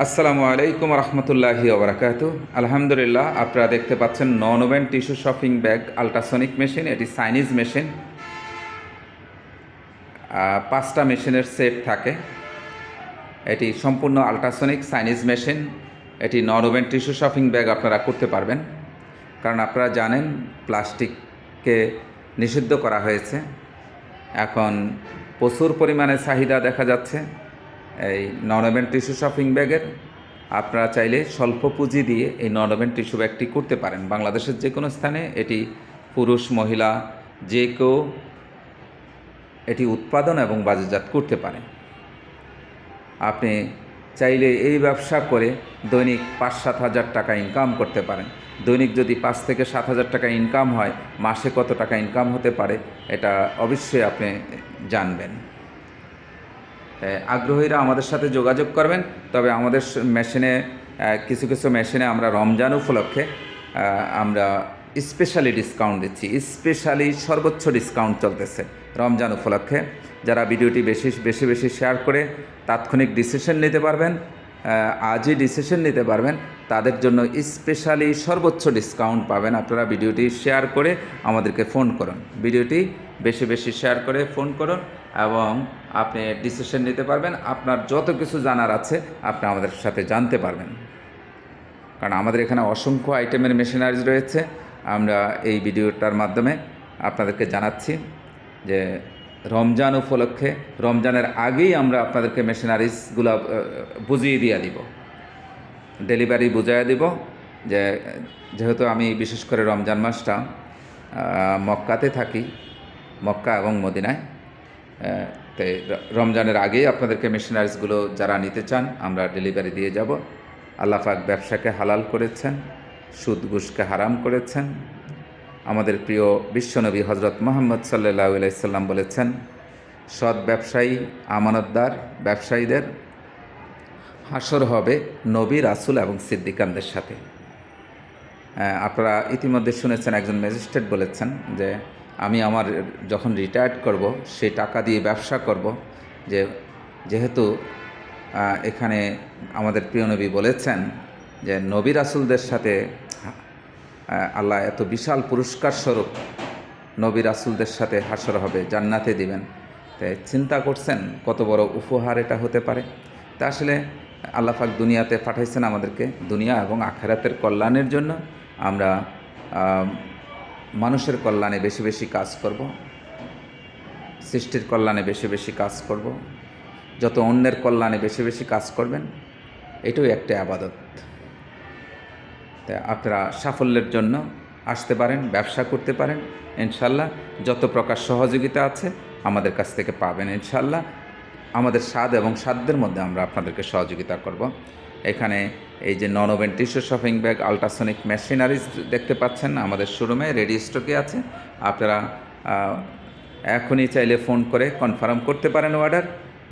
আসসালামু আলাইকুম রহমতুল্লাহি ওবরাকাত আলহামদুলিল্লাহ, আপনারা দেখতে পাচ্ছেন non woven tissue shopping bag, ultrasonic machine, এটি চাইনিজ মেশিন। পাঁচটা মেশিনের সেট থাকে। এটি সম্পূর্ণ আলট্রাসনিক, চাইনিজ মেশিন। এটি non woven tissue shopping bag আপনারা করতে পারবেন। কারণ আপনারা জানেন, প্লাস্টিককে নিষিদ্ধ করা হয়েছে। এখন প্রচুর পরিমাণে চাহিদা দেখা যাচ্ছে। এই ওভেন টিস্যু শপিং ব্যাগের আপনারা চাইলে স্বল্প পুঁজি দিয়ে এই ওভেন টিস্যু ব্যাগটি করতে পারেন। বাংলাদেশের যে কোনো স্থানে এটি পুরুষ, মহিলা, যে কেউ এটি উৎপাদন এবং বাজারজাত করতে পারে। আপনি চাইলে এই ব্যবসা করে দৈনিক পাঁচ সাত হাজার টাকা ইনকাম করতে পারেন। দৈনিক যদি পাঁচ থেকে সাত হাজার টাকা ইনকাম হয়, মাসে কত টাকা ইনকাম হতে পারে, এটা অবশ্যই আপনি জানবেন। আগ্রহীরা আমাদের সাথে যোগাযোগ করবেন। তবে আমাদের মেশিনে কিছু কিছু মেশিনে আমরা রমজান উপলক্ষে আমরা স্পেশালি ডিসকাউন্ট দিচ্ছি। স্পেশালি সর্বোচ্চ ডিসকাউন্ট চলতেছে রমজান উপলক্ষে। যারা ভিডিওটি বেশি বেশি বেশি শেয়ার করে, তাৎক্ষণিক ডিসিশন নিতে পারবেন। আজই ডিসিশন নিতে পারবেন। তাদের জন্য স্পেশালি সর্বোচ্চ ডিসকাউন্ট পাবেন। আপনারা ভিডিওটি শেয়ার করে আমাদেরকে ফোন করুন। ভিডিওটি বেশি বেশি শেয়ার করে ফোন করুন এবং আপনি ডিসিশন নিতে পারবেন। আপনার যত কিছু জানার আছে, আপনি আমাদের সাথে জানতে পারবেন। কারণ আমাদের এখানে অসংখ্য আইটেমের মেশিনারিজ রয়েছে। আমরা এই ভিডিওটার মাধ্যমে আপনাদেরকে জানাচ্ছি যে রমজান উপলক্ষে, রমজানের আগেই আমরা আপনাদেরকে মেশিনারিজগুলো বুঝিয়ে দিয়ে দিব। ডেলিভারি বুঝাইয়া দিব যে, যেহেতু আমি বিশেষ করে রমজান মাসটা মক্কাতে থাকি, মক্কা এবং মদিনায় তাই রমজানের আগেই আপনাদেরকে মেশিনারিজগুলো যারা নিতে চান, আমরা ডেলিভারি দিয়ে যাব। আল্লাহ পাক ব্যবসাকে হালাল করেছেন সুদ ঘুষকে হারাম করেছেন আমাদের প্রিয় বিশ্বনবী হজরত মোহাম্মদ সাল্লাহ সাল্লাম বলেছেন, সৎ ব্যবসায়ী আমানতদার ব্যবসায়ীদের হাসর হবে নবী, রাসুল এবং সিদ্দিকানদের সাথে। আপনারা ইতিমধ্যে শুনেছেন, একজন ম্যাজিস্ট্রেট বলেছেন যে, আমি আমার যখন রিটায়ার্ড করব সেই টাকা দিয়ে ব্যবসা করব। যে, যেহেতু এখানে আমাদের প্রিয় নবী বলেছেন যে, নবী, রাসুলদের সাথে আল্লাহ এত বিশাল পুরস্কার স্বরূপ নবী রাসুলদের সাথে হাসর হবে, জান্নাতে দিবেন। তাই চিন্তা করছেন কত বড় উপহার এটা হতে পারে? তা আসলে আল্লাহ পাক দুনিয়াতে পাঠাইছেন আমাদেরকে, দুনিয়া এবং আখেরাতের কল্যাণের জন্য। আমরা মানুষের কল্যাণে বেশি বেশি কাজ করব, সৃষ্টির কল্যাণে বেশি বেশি কাজ করব। যত অন্যের কল্যাণে বেশি বেশি কাজ করবেন, এটাও একটা আবাদত। তাই আপনারা সাফল্যের জন্য আসতে পারেন, ব্যবসা করতে পারেন, ইনশাল্লাহ। যত প্রকার সহযোগিতা আছে আমাদের কাছ থেকে পাবেন, ইনশাল্লাহ। আমাদের স্বাদ এবং সাধ্যের মধ্যে আমরা আপনাদেরকে সহযোগিতা করব। এখানে এই যে non woven tissue shopping bag, ultrasonic machineries দেখতে পাচ্ছেন, আমাদের শোরুমে রেডি স্টকে আছে। আপনারা এখনই চাইলে ফোন করে কনফার্ম করতে পারেন অর্ডার।